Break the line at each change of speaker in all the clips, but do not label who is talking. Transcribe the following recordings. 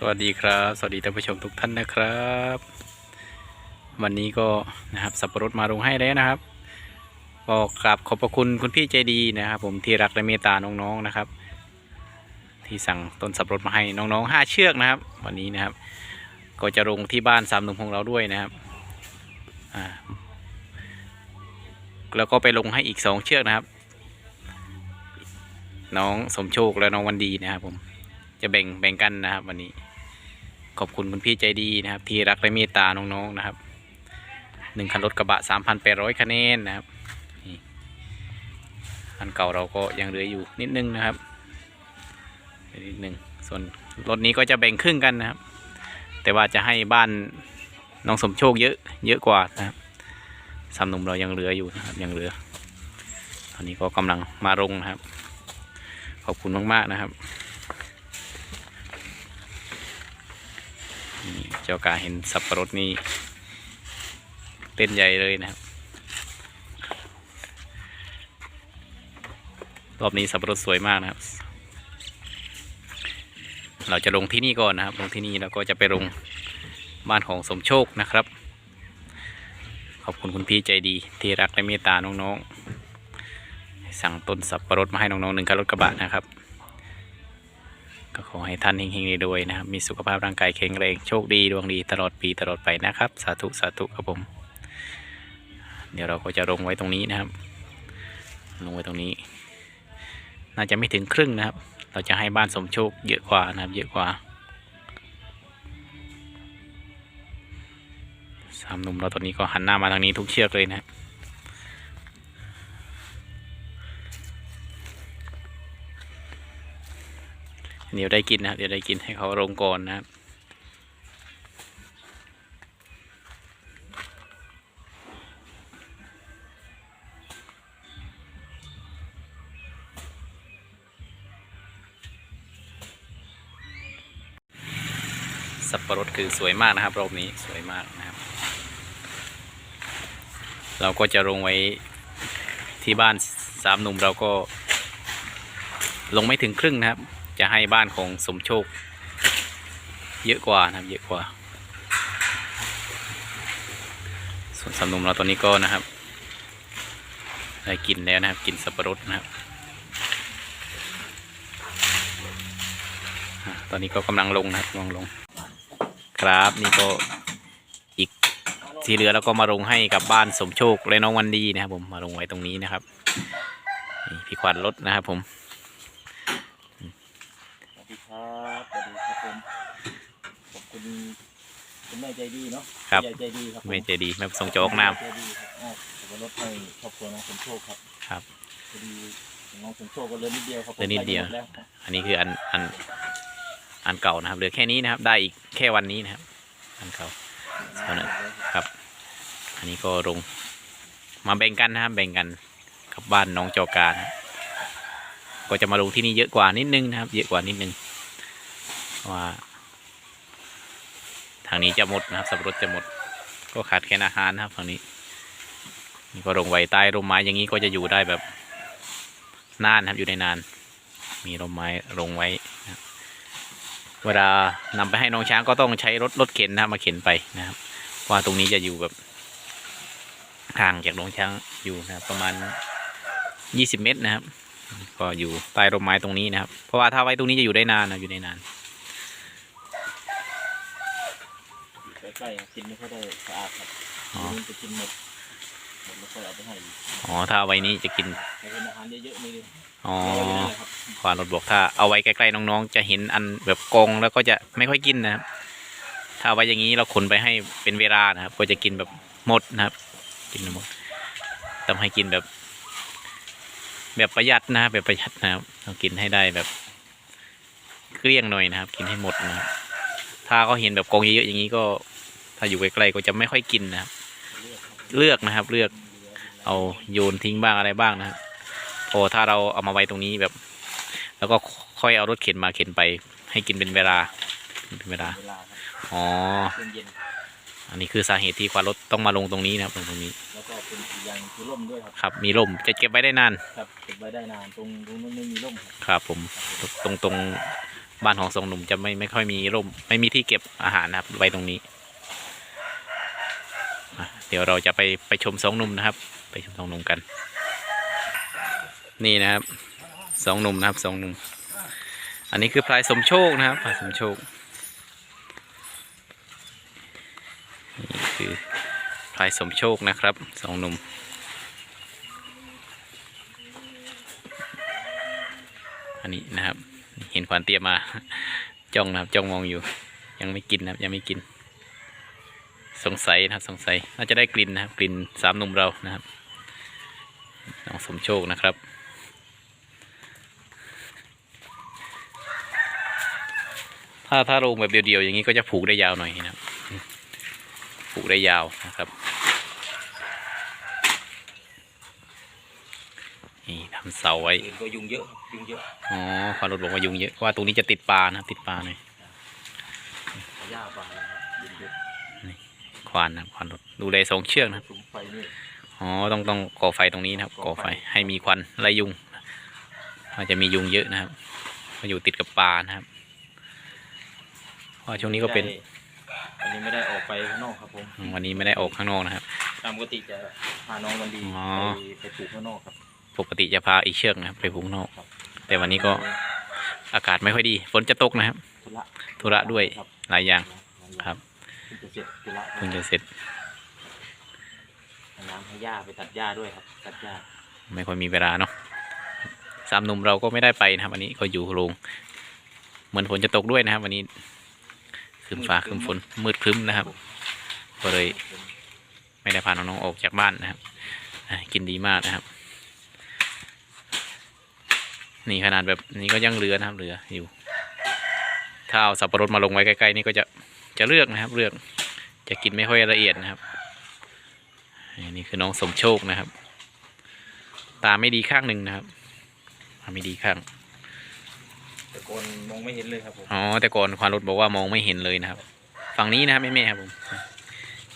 สวัสดีครับ สวัสดีท่านผู้ชมทุกท่านนะครับ วันนี้ก็นะครับสับปะรดมาลงให้แล้วนะครับก็กราบขอบพระคุณคุณพี่ใจดีนะครับ ผมที่รักและเมตตาน้องๆนะครับ ที่สั่งต้นสับปะรดมาให้น้องๆห้าเชือกนะครับ วันนี้นะครับ ก็จะลงที่บ้านสามหนุ่มของเราด้วยนะครับอ่าแล้วก็ไปลงให้อีกสองเชือกนะครับ น้องสมโชคและน้องวันดีนะครับผมจะแบ่งแบ่งกันนะครับวันนี้ ขอบคุณคุณพี่ใจดีนะครับ ที่รักและเมตตาน้องๆนะครับหนึ่งคันรถกระบะสามพันแปดร้อยคะแนนนะครับอันเก่าเราก็ยังเหลืออยู่นิดนึงนะครับนิดนึงส่วนรถนี้ก็จะแบ่งครึ่งกันนะครับ แต่ว่าจะให้บ้านน้องสมโชคเยอะเยอะกว่านะครับสามหนุ่มเรายังเหลืออยู่นะครับยังเหลือ ตอนนี้ก็กำลังมาลงนะครับ ขอบคุณมากๆนะครับ เจ้ากาเห็นสับปะรดนี่เต้นใหญ่เลยนะครับ รอบนี้สับปะรดสวยมากนะครับ เราจะลงที่นี่ก่อนนะครับ ลงที่นี่แล้วก็จะไปลงบ้านของสมโชคนะครับ ขอบคุณคุณพี่ใจดี ที่รักและเมตตาน้องๆ สั่งต้นสับปะรดมาให้น้องๆหนึ่งคันรถกระบะนะครับ ก็ขอให้ท่านเฮงๆรวยๆนะครับ มีสุขภาพร่างกายแข็งแรงโชคดีดวงดีตลอดปีตลอดไปนะครับ สาธุสาธุครับผม เดี๋ยวเราก็จะลงไว้ตรงนี้นะครับ ลงไว้ตรงนี้ น่าจะไม่ถึงครึ่งนะครับ เราจะให้บ้านสมโชคเยอะกว่านะครับ เยอะกว่าสามหนุ่มเราตอนนี้ก็หันหน้ามาทางนี้ทุกเชือกเลยนะครับ เดี๋ยวได้กินนะครับ เดี๋ยวได้กินให้เขาลงก่อนนะครับสับปะรดคือสวยมากนะครับรอบนี้สวยมากนะครับ เราก็จะลงไว้ที่บ้านสามหนุ่มเราก็ลงไม่ถึงครึ่งนะครับ จะให้บ้านของสมโชค เยอะกว่านะครับ เยอะกว่า ส่วนสำนุมเราตอนนี้ก็นะครับได้กินแล้วนะครับกินสับปะรดนะครับตอนนี้ก็กำลังลงนะครับกำลังลง ครับนี่ก็อีกที่เหลือแล้วก็มาลงให้กับบ้านสมโชคและน้องวันดีนะครับผมมาลงไว้ตรงนี้นะครับนี่พี่ขวัญรถนะครับผม
สวัสดีครับสวัสดีครับผมขอบคุณคุณแม่ใจดีเนาะ
ครับ
ณยายใจดีครับผม
ไม่ใจดีแม่ส่งโจกน้
ใจดีครับอ๋อขับรถให้ครอบครัวน้องสมโชคครับ
ครับ
พอดีน้องสมโชคก็เหลือนิดเดียวครับผม
เหลือนิดเดียว
ใกล้จะหมแล้วำ
อันนี้คืออันอันอันเก่านะครับเหลือแค่นี้นะครับ ได้อีกแค่วันนี้นะครับ อันเก่าเอาหน่อยครับ อันนี้ก็ลงมาแบ่งกันนะครับแบ่งกันกับบ้านน้องจอการนะครับก็จะมาลงที่นี่เยอะกว่านิดนึงนะครับ เยอะกว่านิดนึงเพราะว่า ทางนี้จะหมดนะครับสับปะรดจะหมด ก็ขาดแคลนอาหารนะครับฝั่งนี้นี่ก็ลงไว้ใต้ร่มไม้อย่างนี้ก็จะอยู่ได้แบบนานครับอยู่ในนาน มีร่มไม้ลงไว้นะเวลานำไปให้น้องช้างก็ต้องใช้รถรถเข็นนะมาเข็นไปนะครับเพราะว่าตรงนี้จะอยู่แบบห่างจากโรงช้างอยู่นะรประมาณยี่สิบเมตรนะครับ ก็อยู่ใต้ร่มไม้ตรงนี้นะครับ เพราะว่าถ้าไว้ตรงนี้จะอยู่ได้นานนะอยู่ได้นาน
ใกล้ๆครับกินไม่ค่อยได้สะอาดครับ
อ๋อ
มันจะกินหมดหมดแล้วค่อยเอาไปให้อีก
อ๋อถ้าเอาไว้นี้จะกิน
ให้เป็นอาหารเยอะๆนี่เลย
อ๋อ
รออยู่นั่นแหละครับ
ควานรถบอกถ้าเอาไว้ใกล้ๆน้องๆ จะเห็นอันแบบกองแล้วก็จะไม่ค่อยกินนะครับ ถ้าเอาไว้อย่างนี้เราขนไปให้เป็นเวลานะครับ ก็จะกินแบบหมดนะครับ กินหมดต้องให้กินแบบ แบบประหยัดนะครับแบบประหยัดนะครับต้องกินให้ได้แบบเกลี้ยงหน่อยนะครับ กินให้หมดนะครับถ้าเขาเห็นแบบกองเยอะๆอย่างนี้ก็ ถ้าอยู่ใกล้ๆก็จะไม่ค่อยกินนะครับ เลือกนะครับ เลือกเอาโยนทิ้งบ้างอะไรบ้างนะครับพอถ้าเราเอามาไว้ตรงนี้แบบ แล้วก็ค่อยเอารถเข็นมาเข็นไป ให้กินเป็นเวลาเป็นเวลา
เวลาครับ
อ๋อ
ช่วงเย็น
อันนี้คือสาเหตุที่ควานรถต้องมาลงตรงนี้นะครับลงตรงนี้
แล้วก็เป็นอีกอย่างคือร่มด้วยครับ
ครับ มีร่มจะเก็บไว้ได้นาน
ครับเก็บไว้ได้นานตรงตรงนู้นไม่มีร่มครับ
ครับผมตรงตรงบ้านของสองหนุ่มจะไม่ไม่ค่อยมีร่ม ไม่มีที่เก็บอาหารนะครับไว้ตรงนี้อะ เดี๋ยวเราจะไปไปชมสองหนุ่มนะครับ ไปชมสองหนุ่มกัน นี่นะครับสองหนุ่มนะครับสองหนุ่มอันนี้คือพลายสมโชคนะครับพลายสมโชคนี่คือพลายสมโชคนะครับสองหนุ่มอันนี้นะครับ เห็นขวานเตรียมาจ้องนะครับจ้องมองอยู่ ยังไม่กินนะครับยังไม่กิน สงสัยนะครับสงสัยน่าจะได้กลิ่นนะครับกลิ่นสามหนุ่มเรานะครับน้องสมโชคนะครับถ้าถ้าลงแบบเดียวๆ อย่างนี้ก็จะผูกได้ยาวหน่อยนะครับผูกได้ยาวนะครับนี่ทำเสาไว้
อื่นก็ยุงเยอะยุงเยอะ
อ๋อควานรถบอกว่ายุงเยอะเพราะว่าตรงนี้จะติดปลานะครับติดปลาหน่อย
หญ้าบางนะครับยุงเยอะ
ควานนะครับควานรถดูแลสองเชือกนะครับ
สุมไฟนี่
อ๋อต้องต้องก่อไฟตรงนี้นะครับ ก่อไฟให้มีควันไล่ยุงมันจะมียุงเยอะนะครับมาอยู่ติดกับปลานะครับเพราะว่าช่วงนี้ก็เป็น
วันนี้ไม่ได้ออกไปข้างนอกครับผม
อืมวันนี้ไม่ได้ออกข้างนอกนะครับ
ตามปกติจะพาน้องวันดี
อ๋อ
ไปไปปลูกข้างนอกครับ
ปกติจะพาอีกเชือกนะครับไปพุงนอก แต่วันนี้ก็อากาศไม่ค่อยดี ฝนจะตกนะครับ
ธุระ
ธุระด้วย
ครับ
หลายอย่างครับ
เพิ่ง จะเสร็จธุระ
เพิ่งจะเสร็จ
น้ำให้หญ้าไปตัดหญ้าด้วยครับ ตัดหญ้า
ไม่ค่อยมีเวลาเนาะสามหนุ่มเราก็ไม่ได้ไปนะครับวันนี้ก็อยู่โรงเหมือนฝนจะตกด้วยนะครับ วันนี้คืมฟ้าคืมฝนมืดครึ้มนะครับ ก็เลยไม่ได้พาน้องๆออกจากบ้านนะครับอ่ากินดีมากนะครับ นี่ขนาดแบบนี้ก็ยังเหลือนะครับเหลืออยู่ ถ้าเอาสับปะรดมาลงไว้ใกล้ๆนี่ก็จะจะเลือกนะครับเลือก จะกินไม่ค่อยละเอียดนะครับอันนี่คือน้องสมโชคนะครับ ตาไม่ดีข้างหนึ่งนะครับตาไม่ดีข้าง
แต่ก่อนมองไม่เห็นเลยครับผม
อ๋อแต่ก่อนควานรถบอกว่ามองไม่เห็นเลยนะครับ ฝั่งนี้นะครับแม่ๆครับผม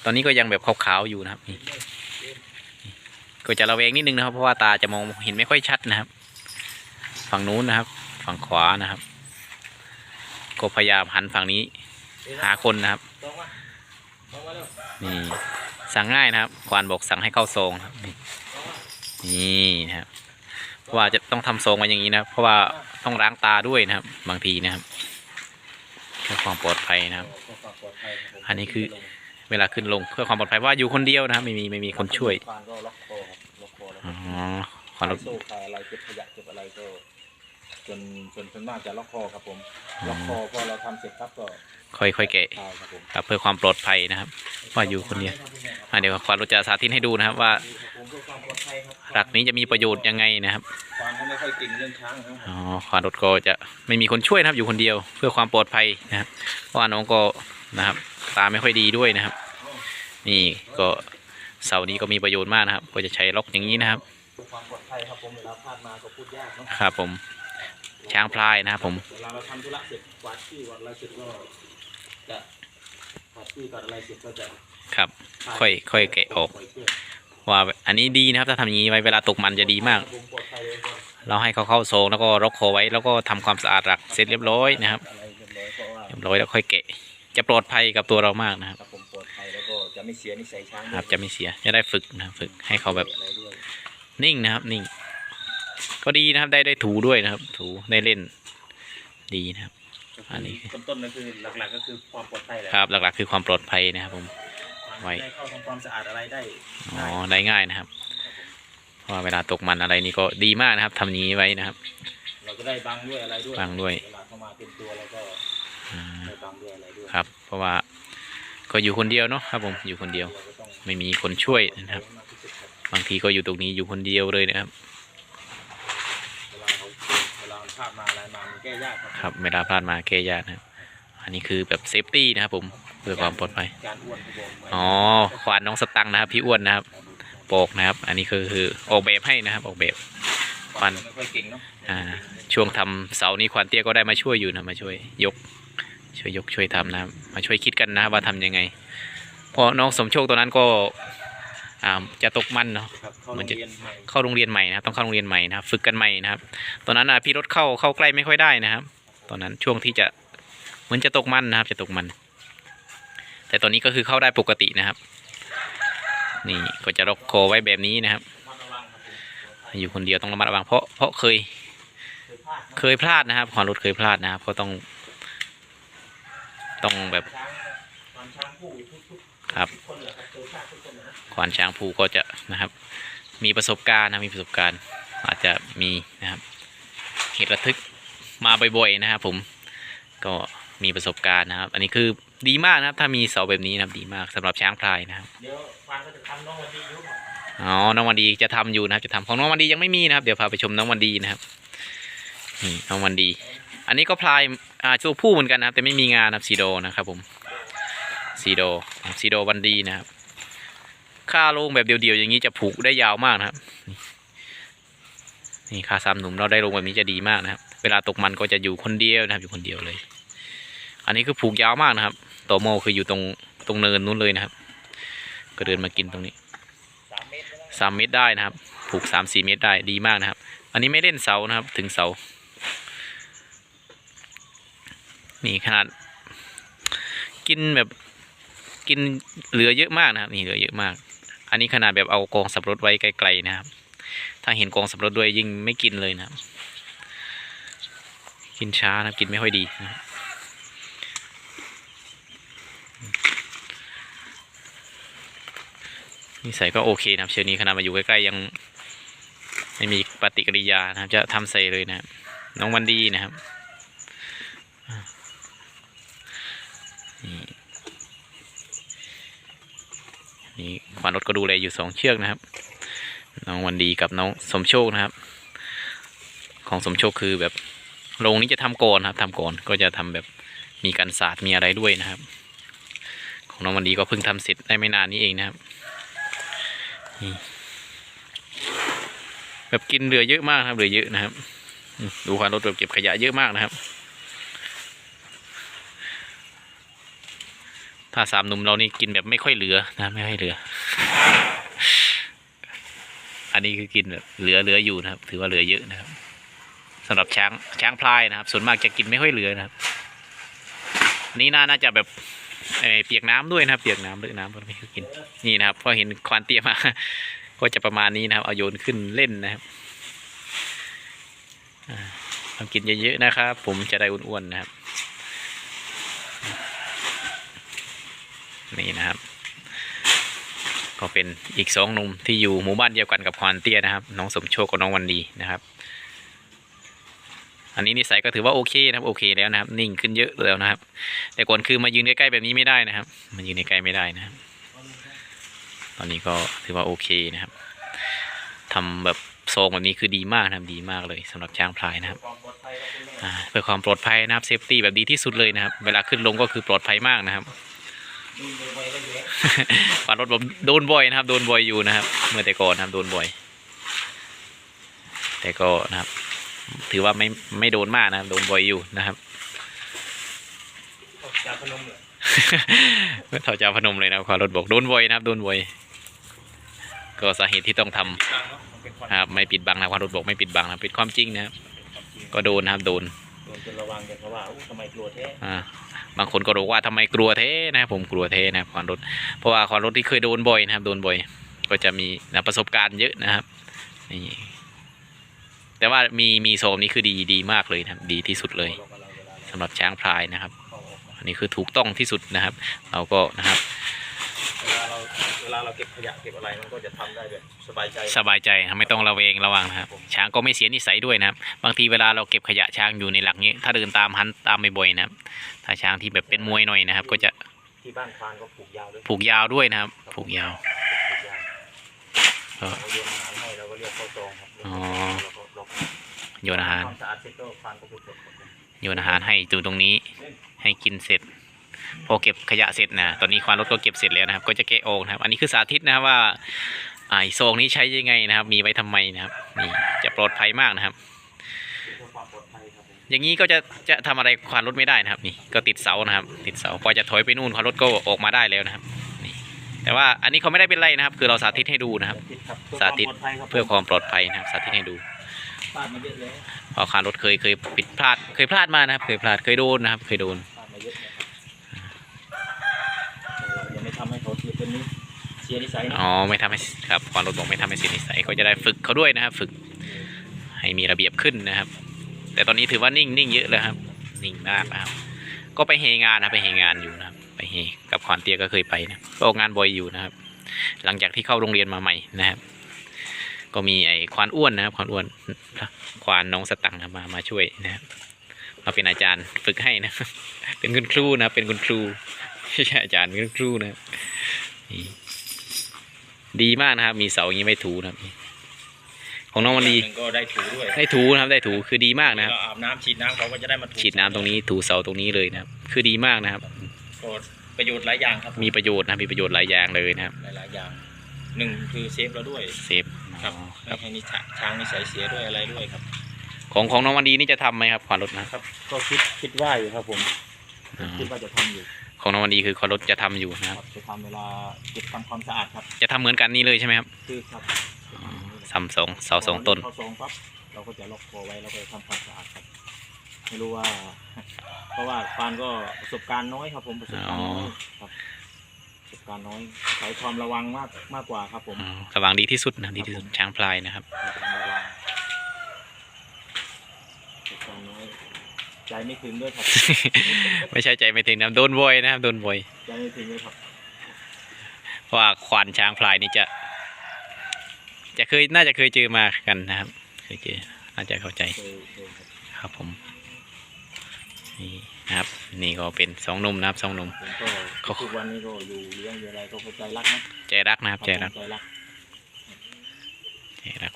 ตอนนี้ก็ยังแบบขาวๆอยู่นะครับนี่ก็จะระแวงนิดนึงนะครับเพราะว่าตาจะมองเห็นไม่ค่อยชัดนะครับ ฝั่งนู้นนะครับ ฝั่งขวานะครับ ก็พยายามหันฝั่งนี้ หาคนนะครับ นี่สั่งง่ายนะครับ ควานบอกสั่งให้เข้าซองครับนี่นี่นะครับว่าจะต้องทำซองมาอย่างนี้นะครับเพราะว่าต้องล้างตาด้วยนะครับ บางทีนะครับเพื่อความปลอดภัยนะครับ
อั
นนี้คือเวลาขึ้นลงเพื่อความปลอดภัยเพราะว่าอยู่คนเดียวนะครับ ไม่มีไม่มีคนช่วย
ฟานก็ล็อกคอครับล็อกคอแล้ว
อ๋อควานรถ
โซ่คาอะไรเก็บขยะเก็บอะไรก็จนจนจนมากจะล็อกคอครับผม ล็อกคอพอเราทำเสร็จครับก็
ค่อยค่อยแกะ
ครับ
เพื่อความปลอดภัยนะครับ ว่าอยู่คนเดียวอะเดี๋ยวควานรถจะสาธิตให้ดูนะครับว่า หลักนี้จะมีประโยชน์ยังไงนะครับ
ฟานเขาไม่ค่อยเก่งเรื่องช้างนะครับ
อ๋อควานรถก็จะไม่มีคนช่วยนะครับอยู่คนเดียว เพื่อความปลอดภัยนะครับเพราะว่าน้องก็นะครับตาไม่ค่อยดีด้วยนะครับ นี่ก็เสานี้ก็มีประโยชน์มากนะครับ ก็จะใช้ล็อกอย่างนี้นะครับ
ความปลอดภัยครับผมเวลาพลาดมาก็พูดยากเนาะ
ครับผมช้างพลายนะครับผม
เวลาเราทำธุระเสร็จกวาดที่วาดอะเสร็จก็ จะกวาดที่กวาดอะไรเสร็จก็จะ
ครับ ค่อยค่อยแกะออก ว่าอันนี้ดีนะครับ ถ้าทำอย่างนี้ไว้เวลาตกมันจะดีมาก
ผมปลอดภัยเลยก็
เราให้เขาเข้าโซงแล้วก็ล็อกคอไว้แล้วก็ทำความสะอาดหลักเสร็จเรียบร้อยนะครับ
อะไรเรียบร้อยเพราะว่า
เรียบร้อยแล้วค่อยแกะ จะปลอดภัยกับตัวเรามากนะครับ
ครับผมปลอดภัยแล้วก็จะไม่เสียนิสัยช้าง
ครับจะไม่เสียจะได้ฝึกนะครับฝึกให้เขาแบบ
อะไรด้วย
นิ่งนะครับนิ่ง ก็ดีนะครับได้ได้ถูด้วยนะครับ ถูได้เล่นดีนะครับ อันนี้
ต้นต้นๆนั่นคือหลักๆก็คือความปลอดภัยแหละ
ครับ หลักๆ คือความปลอดภัยนะครับผมไว้
ได้เข้าทำความสะอาดอะไรได้
อ๋อได้ง่ายนะครับเพราะว่าเวลาตกมันอะไรนี่ก็ดีมากนะครับทำอย่างนี้ไว้นะครับ
เราก็ได้บังด้วยอะไรด้วย
บังด้วย
เวลาเข้ามาเป็นตัวแล้วก็
อ่า
ได้บังด้วยอะไรด้วย
ครับ เพราะว่าก็อยู่คนเดียวเนาะครับผมอยู่คนเดียว
เราก็ต้อง
ไม่มีคนช่วยนะครับ
มากที่สุดครับ
บางทีก็อยู่ตรงนี้อยู่คนเดียวเลยนะครับ
เวลาเขาเวลาพลาดมาอะไรมามัน แก้ยากครับ
ครับเวลาพลาดมาแก้ยากนะครับอันนี้คือแบบเซฟตี้นะครับผมเพื่อความปลอดภัย
การอ้วนเขาบอกไว้
อ๋อควานน้องสตังค์นะครับพี่อ้วนนะครับโปกนะครับ อันนี้คือคือออกแบบให้นะครับออกแบบควัน
ไม่ค่อยเก่งเนาะ
อ่าช่วงทำเสานี้ควานเตี้ยก็ได้มาช่วยอยู่นะมาช่วยยก ช่วยยกช่วยทำนะครับมาช่วยคิดกันนะครับว่าทำยังไงเพราะน้องสมโชคตัวนั้นก็ อ่าจะตกมันเนาะ
ครับเข้า
มั
โร
น
ง
จะ
เรียนใหม่
เข้าโรงเรียนใหม่นะครับต้องเข้าโรงเรียนใหม่นะครับ ฝึกกันใหม่นะครับ ตอนนั้นอะพี่รถเข้าเข้าใกล้ไม่ค่อยได้นะครับตตอนนั้นช่วงที่จะเหมือนจะตกมันนะครับ จะตกมัน แต่ตอนนี้ก็คือเข้าได้ปกตินะครับ นี่ก็จะล็อกคอไว้แบบนี้นะครับ อยู่คนเดียวต้องระมัดระวังเพราะเพราะเคย เคยพลาดนะครับขวานรถเคยพลาดนะครับก็ต้อง ต้องแบบ ครับขวานช้างภูก็จะนะครับ มีประสบการณ์นะมีประสบการณ์ อาจจะมีนะครับเหตุระทึกมาบ่อยๆนะครับ ผมก็มีประสบการณ์นะครับ อันนี้คือดีมากนะครับ ถ้ามีเสาแบบนี้นะครับดีมากสำหรับช้างพลายนะครับ
เดี๋ยวฟังก็จะทำน้องวันดีอยู่
อ๋อน้องวันดีจะทำอยู่นะครับ จะทำของน้องวันดียังไม่มีนะครับ เดี๋ยวพาไปชมน้องวันดีนะครับนี่น้องวันดี อันนี้ก็พลายอ่าตัวผู้เหมือนกันนะครับ แต่ไม่มีงานนะครับซีโดนะครับผม ซีโดซีโดวันดีนะครับ ค่าลงแบบเดียวๆอย่างนี้จะผูกได้ยาวมากนะครับ นี่ค่าสามหนุ่มเราได้ลงแบบนี้จะดีมากนะครับ เวลาตกมันก็จะอยู่คนเดียวนะครับ อยู่คนเดียวเลย อันนี้คือผูกยาวมากนะครับโตโมคืออยู่ตรงตรงเนินนู้นเลยนะครับ ก็เดินมากินตรงนี้
สามเมตร
ได้นะครับ ผูกสามสี่เมตรได้ดีมากนะครับ อันนี้ไม่เล่นเสานะครับ ถึงเสา นี่ขนาด กินแบบ กินเหลือเยอะมากนะครับนี่เหลือเยอะมาก อันนี้ขนาดแบบเอากองสับปะรดไว้ไกลๆนะครับ ถ้าเห็นกองสับปะรดด้วยยิ่งไม่กินเลยนะครับ กินช้านะครับกินไม่ค่อยดีนะนิสัยก็โอเคนะครับ เชือนี้ขนาดมาอยู่ใกล้ๆยังไม่มีปฏิกิริยานะครับ จะทำใส่เลยนะครับน้องวันดีนะครับอ่านี่ นี่ขวานรถก็ดูแลอยู่สองเชือกนะครับ น้องวันดีกับน้องสมโชคนะครับ ของสมโชคคือแบบโรงนี้จะทำก่อนครับทำก่อนก็จะทำแบบมีการศาสตร์มีอะไรด้วยนะครับ ของน้องวันดีก็เพิ่งทำเสร็จได้ไม่นานนี้เองนะครับแบบกินเหลือเยอะมากครับเหลือเยอะนะครับ ดูความรถแบบเก็บขยะเยอะมากนะครับ ถ้าสามหนุ่มเรานี่กินแบบไม่ค่อยเหลือนะไม่ค่อยเหลือ อันนี้คือกินแบบเหลือเหลืออยู่นะครับ ถือว่าเหลือเยอะนะครับสำหรับช้างช้างพลายนะครับ ส่วนมากจะกินไม่ค่อยเหลือนะครับอันนี่น่าจะแบบเออเปียกน้ำด้วยนะครับ เปียกน้ำด้วยน้ำก็ไม่ค่อกินนี่นะครับพอเห็นควานเตี้ยมา ก็จะประมาณนี้นะครับ เอาโยนขึ้นเล่นนะครับทำกินเยอะๆนะครับ ผมจะได้อ้วนๆนะครับ นี่นะครับ ก็เป็นอีกสองหนุ่มที่อยู่หมู่บ้านเดียวกันกับควานเตี้ยนะครับน้องสมโชคกับน้องวันดีนะครับ อันนี้นิสัยก็ถือว่าโอเคนะครับโอเคแล้วนะครับ นิ่งขึ้นเยอะแล้วนะครับ แต่ก่อนคือมายืนใกล้ๆแบบนี้ไม่ได้นะครับมายืนใกล้ๆไม่ได้นะครับตอนนี้ก็ถือว่าโอเคนะครับทำแบบทรงแบบนี้คือดีมากนะครับดีมากเลยสำหรับช้างพลายนะครับเพื่อความปลอดภัยนะครับเซฟตี้แบบดีที่สุดเลยนะครับ เวลาขึ้นลงก็คือปลอดภัยมากนะครับ
ดูไวๆก็เยอะ
ปานรถผมโดนบ่อยนะครับ โดนบ่อยอยู่นะครับ เมื่อแต่ก่อนนะครับโดนบ่อย แต่ก็นะครับ ถือว่าไม่ไม่โดนมากนะครับโดนบ่อยอยู่นะครับ
ออกจากพนมเลย
เท่าจ้าพนมเลยนะครับขอรถบอกโดนบ่อยนะครับโดนบ่อย ก็สาเหตุที่ต้องทำ
นเป็นความ
นะครับไม่ปิดบังนะครับรถบอกไม่ปิดบังนะเป็นความจริงนะครับก็โดนนะครับโดน
โดนจนระวังกันเพราว่าอู้ทำไมกลัวแท้
อ่าบางคนก็บอกว่าทำไมกลัวเทนะครับผมกลัวเทนะครับควานรถ เพราะว่าควานรถที่เคยโดนบ่อยนะครับ โดนบ่อย ก็จะมีนะประสบการณ์เยอะนะครับนี่แต่ว่ามีมีโซมนี้คือดีดีมากเลยนะครับ ดีที่สุดเลย
เรากำลังเวลา
สำหรับช้างพลายนะครับ
อั
นนี้คือถูกต้องที่สุดนะครับ เราก็นะครับ
เวลาเราเวลาเราเก็บขยะเก็บอะไรมันก็จะทำได้แบบสบายใจ
สบายใจนะครับไม่ต้องระเวงระวังนะครับช้างก็ไม่เสียนิสัยด้วยนะครับ บางทีเวลาเราเก็บขยะช้างอยู่ในหลักนี้ ถ้าเดินตามหันตามบ่อยๆนะครับถ้าช้างที่แบบเป็นมวยหน่อยนะครับ ก็จะ
ที่บ้านคลานก็ผูกยาวด้วย
ผูกยาวด้วยนะครับ ผูกยาว
ผูกยาว
ก็
เราโยนอาหารให้เราก็เรียกเข้าจองครับ
อ๋อ
เราก็ล็อก
โยนอาหาร
ความสะอาดเสร็จก็คลานก็ไปกดกด
โยนอาหารให้อยู่ตรงนี้ ให้กินเสร็จ พอเก็บขยะเสร็จนะตอนนี้ควานรถก็เก็บเสร็จแล้วนะครับ ก็จะแกะออกนะครับ อันนี้คือสาธิตนะครับว่าไอ้ซองนี้ใช้ยังไงนะครับ มีไว้ทำไมนะครับนี่จะปลอดภัยมากนะครับ
เพื่อความปลอดภัยครับผม
อย่างนี้ก็จะจะทำอะไรควานรถไม่ได้นะครับ นี่ก็ติดเสานะครับ ติดเสาพอจะถอยไปนู่นควานรถก็ออกมาได้แล้วนะครับนี่แต่ว่าอันนี้เขาไม่ได้เป็นไรนะครับ คือเราสาธิตให้ดูนะครับ
สาธิตครับ
สาธิต
เพื่อความปลอดภัยครับ
เพื่อความปลอดภัยนะครับ สาธิตให้ดู
พลาดมาเยอะเลย
เพราะคารถเคยเคยผิดพลาดเคยพลาดมานะครับ เคยพลาดเคยโดนนะครับ เคยโดน
พลาดมาเยอะเลยครับเอ ทำให้เขาเป็นนิเสียนิสัยนะ
อ๋อไม่ทำให้ครับความรถบอกไม่ทำให้เสียนิสัยก็จะได้ฝึกเขาด้วยนะครับ ฝึกให้มีระเบียบขึ้นนะครับ แต่ตอนนี้ถือว่านิ่งนิ่งเยอะแล้วครับ นิ่งมากนะครับ ก็ไปเฮงานนะไปเฮงานอยู่นะครับ ไปเฮกับขวานเตียก็เคยไปนะก็ออกงานบ่อยอยู่นะครับ หลังจากที่เข้าโรงเรียนมาใหม่นะครับ ก็มีไอ้ควานอ้วนนะครับ ควานอ้วนควานน้องสตังค์นะมามาช่วยนะครับมาเป็นอาจารย์ฝึกให้นะ เป็นคุณครูนะครับเป็นคุณครู ไม่ใช่อาจารย์เป็นคุณครูนะครับนี่ดีมากนะครับ มีเสาอย่างนี้ไม่ถูนะครับ ของน้องวันดี
หนึ่งก็ได้ถูด้วย
ได้ถูนะครับ ได้ถูคือดีมากนะครับ
เราอาบน้ำฉีดน้ำเขาก็จะได้มาถู
ฉีดน้ำตรงนี้ถูเสาตรงนี้เลยนะครับ คือดีมากนะครับ
ก็ประโยชน์หลายอย่างครับ
มีประโยชน์นะครับมีประโยชน์หลายอย่างเลยนะครับ
หลายๆอย่างหนึ่งคือเซฟเราด้วย
เซฟ
ครับ
อ๋อค
ไม่
รับ
ให้นิสัยช้างนิสัยเสียด้วยอะไรด้วยครับ
ของของน้องวันดีนี่จะทำไหมครับควานรถนะ
ครับ ก็คิดคิดว่าอยู่ครับผม
อ๋อ
คิดว่าจะทำอยู่
ของน้องวันดีคือควานรถจะทำอยู่นะ
ค
ค
รั
รั
บบจะทำเวลาเก็บทำความสะอาดครับ
จะทำเหมือนกันนี่เลยใช่ไหมครับ
คือครับ
ซ้ำสองเสาสองต้น
พอสองปั๊บเราก็จะล็อกคอไว้แล้วก็ทำความสะอาดครับไม่รู้ว่า เพราะว่าฟานก็ประสบการณ์น้อยครับ ผมประสบการณ์น้อยครับประสบการณ์น้อยใช้ความระวังมากมากกว่าครับผม
อ๋อระวังดีที่สุดนะดีที่สุดช้างพลายนะครับ
ใช้ความระวังประสบการณ์น้อย ใจไม่ถึงด้วยครับ
ไม่ใช่ใจไม่ถึงนะโดนบ่อยนะครับโดนบ่อย
ใจไม่ถึงเลยครับ
เพราะว่าควานช้างพลายนี่จะ จะเคยน่าจะเคยเจอมากันนะครับ เคยเจอน่าจะเข้าใจ
เคยเคยครับ
ครับผมนี่นะครับ นี่ก็เป็นสองหนุ่มนะครับสองหนุ่ม
ผมก็
เขา
ทุกวันนี้ก็อยู่เลี้ยงอยู่อะไรก็ใจรักนะ
ใจรักนะครับใจรัก
ใจรัก
ใจรัก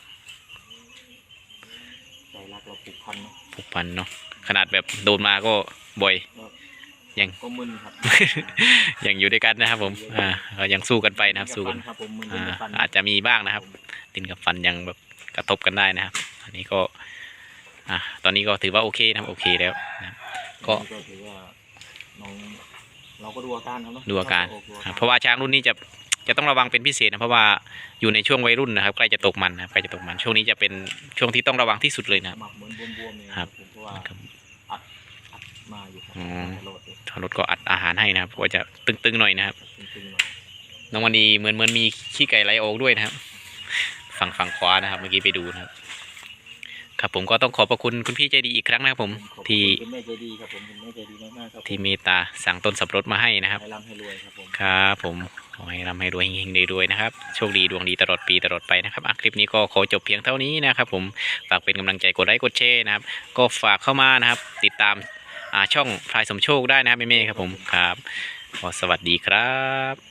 ใจรักเราผูกพันเนาะ
ผูกพันเนาะ ขนาดแบบโดนมาก็บ่อยยัง
ก็มึนครับ
ยังอยู่ด้วยกันนะครับ ผม อ่าก็ยังสู้กันไปนะครับ สู้กัน
ครับผมมึน
อ่า
กับฟัน
อาจจะมีบ้างนะครับตินกับฟันยังแบบกระทบกันได้นะครับ อันนี้ก็ อะตอนนี้ก็ถือว่าโอเคนะครับ โอเคแล้วนะครับก็
ก็ถือว่าน้องเราก็ดูอาการครับเนาะ
ดูอาการ
เดู
อะเพราะว่าช้างรุ่นนี้จะจะต้องระวังเป็นพิเศษนะเพราะว่าอยู่ในช่วงวัยรุ่นนะครับใกล้จะตกมันนะครับใกล้จะตกมันช่วงนี้จะเป็นช่วงที่ต้องระวังที่สุดเลยนะครับ
ห มักเหมือนบวมๆเนี่ย
ครับ
ผมเพราะว่า
ครับ
อัดอัดมาอยู่ครับ
อ๋อ
ตลอดเลย
ทางรถก็อัดอาหารให้นะครับก็จะตึงๆหน่อยนะครับ
ตึงๆหน่อย
น้องวันนี้เหมือนเหมือนมีขี้ไก่ไหลออกด้วยนะครับ ฝั่งฝั่งขวานะครับ เมื่อกี้ไปดูนะครับ ครับผมก็ต้องขอบพระคุณคุณพี่ใจดีอีกครั้งนะครับผม
ขอบคุณ
ที่
คุณแม่ใจดีครับผมคุณแม่ใจดีมากๆครับ
ที่เมตตาสั่งต้นสับปะรดมาให้นะครับ
ให้ร่ำให้รวยครับผม
ครับผมขอให้ร่ำให้รวยเฮงๆรวยๆนะครับ โชคดีดวงดีตลอดปีตลอดไปนะครับอะคลิปนี้ก็ขอจบเพียงเท่านี้นะครับผม ฝากเป็นกำลังใจกดไลค์กดแชร์นะครับ ก็ฝากเข้ามานะครับ ติดตามอ่า ช่องพลายสมโชคได้นะครับแม่ๆครับผมครับขอสวัสดีครับ